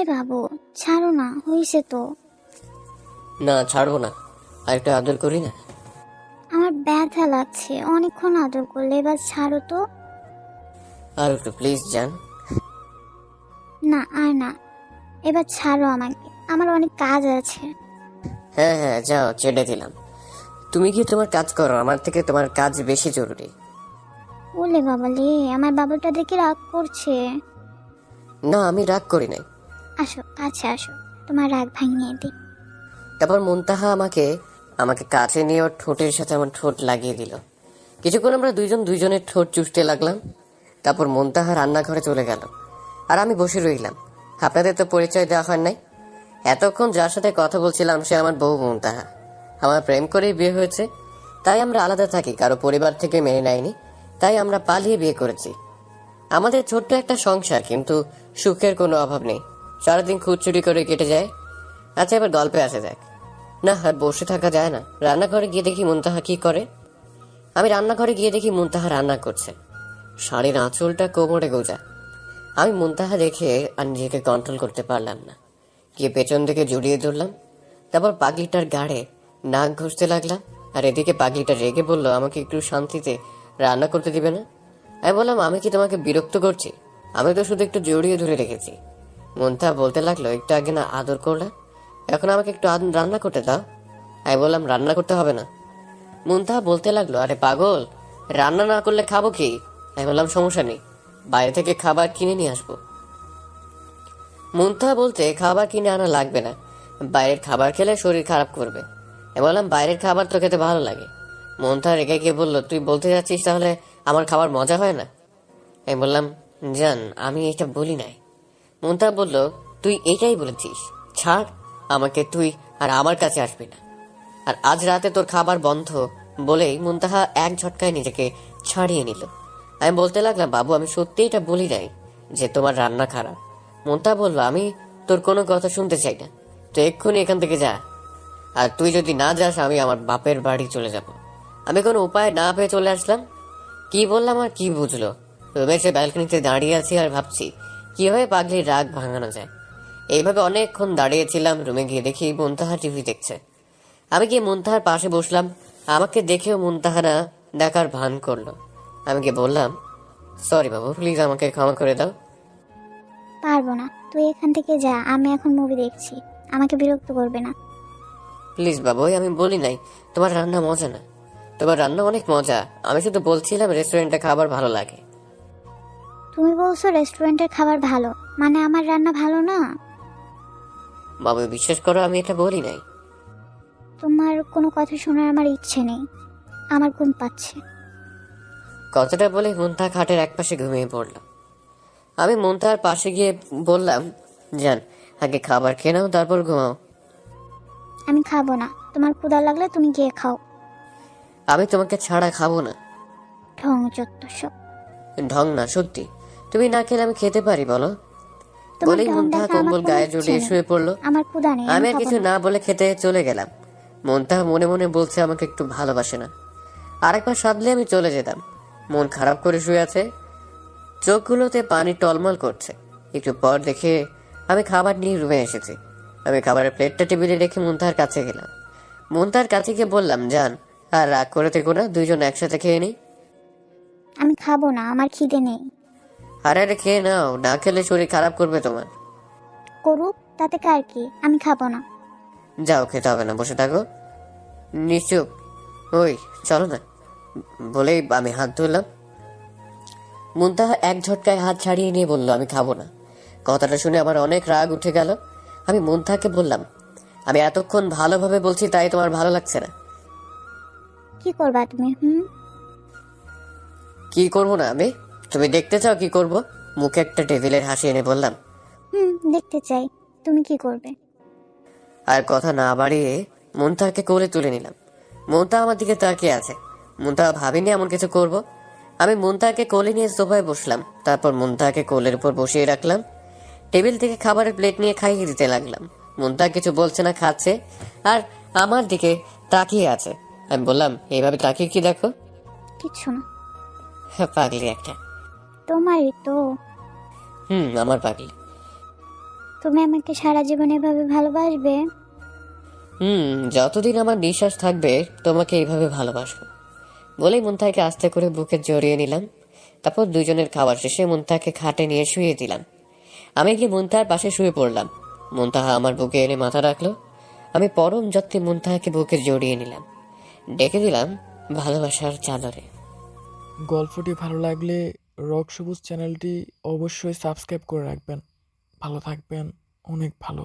এই বাবু ছাড়ো না হয়েছে তো। না ছাড়বো না। আর একটু আদর করি না? আমার ব্যথা লাগছে অনেকক্ষণ আদর করলে এবার ছাড়ো তো। আর একটু প্লিজ যান না আর না এবার ছাড়ো আমাকে আমার অনেক কাজ আছে। হ্যাঁ হ্যাঁ যাও ছেড়ে দিলাম। তুমি কি তোমার কাজ করো? আমার থেকে তোমার কাজ বেশি জরুরি। বলে বাবা লে আমার বাবুটা দেখে রাগ করছে। না আমি রাগ করি নাই। আসো, কাছে আসো, তোমার রাগ ভাঙিয়ে দিই। তারপর মুনতাহা আমাকে আমাকে কাছে নিয়ে ওর ঠোঁটের সাথে আমার ঠোঁট লাগিয়ে দিল। কিছুক্ষণ আমরা দুইজন দুইজনের ঠোঁট চুষতে লাগলাম। তারপর মুনতাহা রান্নাঘরে চলে গেল। আর আমি বসে রইলাম। আপনাদের তো পরিচয় দেওয়া হয় নাই। এতক্ষণ যার সাথে কথা বলছিলাম, সে আমার বউ মুনতাহা। আমার প্রেম করেই বিয়ে হয়েছে। তাই আমরা আলাদা থাকি, কারও পরিবার থেকে মেনে নেয়নি। তাই আমরা পালিয়ে বিয়ে করেছি। আমাদের ছোট্ট একটা সংসার, কিন্তু সুখের কোনো অভাব নেই। সারাদিন খুচুরি করে কেটে যায়। আচ্ছা এবার গল্পে আসা যাক। না, আর বসে থাকা যায় না। রান্নাঘরে গিয়ে দেখি মুনতাহা কি করে। আমি রান্নাঘরে গিয়ে দেখি মুনতাহা রান্না করছে। শাড়ির আঁচলটা কোমরে গোজা। আমি মুনতাহা দেখে আর নিজেকে কন্ট্রোল করতে পারলাম না। গিয়ে পেছন দিকে জড়িয়ে ধরলাম। তারপর পাগলিটার গাড়ে নাক ঘষতে লাগলাম। আর এদিকে পাগলিটা রেগে বলল, আমাকে একটু শান্তিতে রান্না করতে দিবে না? আমি বললাম, আমি কি তোমাকে বিরক্ত করছি? আমি তো শুধু একটু জড়িয়ে ধরে রেখেছি। মুনতাহা বলতে লাগল, একটু আগে না আদর করলে? এখন আমাকে একটু রান্না করতে দাও। আমি বললাম, রান্না করতে হবে না। মুনতাহা বলতে লাগল, আরে পাগল, রান্না না করলে খাব কি? আমি বললাম, সমস্যা নেই, বাইরে থেকে খাবার কিনে নিয়ে আসব। মুনতাহা বলতে, খাবার কিনে আনা লাগবে না, বাইরের খাবার খেলে শরীর খারাপ করবে। আমি বললাম, বাইরের খাবার তো খেতে ভালো লাগে। মুনতাহা রেগে গিয়ে বলল, তুই বলতে যাচ্ছিস তাহলে আমার খাবার মজা হয় না? আমি বললাম, জান, আমি এটা বলি নাই। মুনতাহা বলল, তুই এটাই বলেছিস। ছাড়, আমাকে তুই আর আমার কাছে আসবি না। আর আজ রাতে তোর খাবার বন্ধ বলেই মুনতাহা এক ঝটকায় নিজেকে ছাড়িয়ে নিল। আমি বলতে লাগলাম, বাবু, আমি সত্যি এটা বলি নাই যে তোমার রান্না খারাপ। মুনতাহা বলল, আমি তোর কোনো কথা শুনতে চাই না। তুই এক্ষুনি এখান থেকে যা। আর তুই যদি না যাস, আমি আমার বাপের বাড়ি চলে যাব। আমি কোনো উপায় না পেয়ে চলে আসলাম। কি বললাম আর কি বুঝলো? রুমে এসে ব্যালকনিতে দাঁড়িয়ে আছি আর ভাবছি কীভাবে পাগলির রাগ ভাঙানো যায়? এইভাবে অনেকক্ষণ দাঁড়িয়েছিলাম রুমে গিয়ে দেখি মুনতাহা টিভি দেখছে। আমি গিয়ে মুনতাহার পাশে বসলাম আমাকে দেখেও মুনতাহারা দেখার ভান করল। আমি গিয়ে বললাম সরি বাবু প্লিজ আমাকে ক্ষমা করে দাও। পারব না তুই এখান থেকে যা আমি এখন মুভি দেখছি আমাকে বিরক্ত করবে না। প্লিজ বাবু ওই আমি বলি নাই তোমার রান্না মজা না। তোমার রান্না অনেক মজা আমি শুধু বলছিলাম রেস্টুরেন্টে খাবার ভালো লাগে। তুমি বলছো রেস্টুরেন্টের খাবার ভালো। মানে আমার রান্না ভালো না? বাবু বিশ্বাস করো আমি এটা বলি নাই। তোমার কোনো কথা শোনার আমার ইচ্ছে নেই। আমার ঘুম পাচ্ছে। কথাটা বলে মুনতাহা খাটের একপাশে ঘুমিয়ে পড়ল আমি মুনতাহার পাশে গিয়ে বললাম যান আগে খাবার খেয়ে নাও তারপর ঘুমাও। আমি খাব না। তোমার ক্ষুধা লাগলে তুমি গিয়ে খাও। আমি তোমাকে ছাড়া খাব না। ঢং চত্ব সব। ঢং না সত্যি। তুমি না খেলে আমি খেতে পারি বলো। বলেই মুনতাহা আমার কম্বল গায়ে জড়িয়ে শুয়ে পড়ল। আমার ক্ষুধা নেই আমি আর কিছু না। না বলে খেতে চলে গেলাম। মনতাহা মনে মনে বলছে আমাকে একটু ভালোবাসে না। আরেকবার সাধলে আমি চলে যেতাম। মন খারাপ করে শুয়ে আছে। চোখগুলোতে পানি টলমল করছে। একটু পর দেখে আমি খাবার নিয়ে রুমে এসেছি। আমি খাবারের প্লেটটা টেবিলে রেখে মুনতাহার কাছে গেলাম। মুনতাহার কাছে গিয়ে বললাম যান আর রাগ করে থেকো না দুইজন একসাথে খেয়ে নিই। আমি খাব না আমার খিদে নেই। আরে আরে খেয়ে নাও। না খেলে শরীর খারাপ করবে তোমার। করুক তাতে কার কি? আমি খাব না। যাও খেতে হবে না বসে থাকো। নিশ্চুপ। ওই চলো না। বলেই আমি হাত ধরলাম। মুনতাহা এক ঝটকায় হাত ছাড়িয়ে নিয়ে বলল আমি খাব না। কথাটা শুনে আমার অনেক রাগ উঠে গেল। আমি মুনতাহাকে বললাম আমি এতক্ষণ ভালোভাবে বলছি তাই তোমার ভালো লাগছে না। কি করবা তুমি হুম? কি করব না আমি? তুমি দেখতে চাও কি করব? মুখে একটা টেবিলের হাসি এনে বললাম। হুম দেখতে চাই। তুমি কি করবে? আর কথা না বাড়িয়ে মুনতাহাকে কোলে তুলে নিলাম। মুনতাহা আমার দিকে তাকিয়ে আছে। মুনতাহা ভাবিনি এমন কিছু করব। আমি মুনতাহাকে কোলে নিয়ে সোফায় বসলাম। তারপর মুনতাহাকে কোলের উপর বসিয়ে রাখলাম। টেবিল থেকে খাবারের প্লেট নিয়ে খাইয়ে দিতে লাগলাম। মুনতাহা কিছু বলছে না খাচ্ছে। আর আমার দিকে তাকিয়ে আছে। আমি বললাম এইভাবে তাকিয়ে কি দেখো? কিচ্ছু না। হ্যাঁ, পাগলি একটা। তোমারই তো। হুম আমার পাগলি। তুমি আমাকে সারা জীবন এভাবে ভালোবাসবে? হুম যতদিন আমার নিঃশ্বাস থাকবে তোমাকে এইভাবে ভালোবাসবো। বলেই মুন্তাহাকে আস্তে করে বুকে জড়িয়ে নিলাম। তারপর দুজনের খাবার শেষে মুন্তাহাকে খাটে নিয়ে শুয়ে দিলাম। আমি গিয়ে মুন্তাহার পাশে শুয়ে পড়লাম। মুন্তাহা আমার বুকে এনে মাথা রাখল। আমি পরম যত্নে মুন্তাহাকে বুকে জড়িয়ে নিলাম। ডেকে দিলাম ভালোবাসার চাদরে। গল্পটি ভালো লাগলে রক সবুজ চ্যানেলটি অবশ্যই সাবস্ক্রাইব করে রাখবেন। ভালো থাকবেন অনেক ভালো।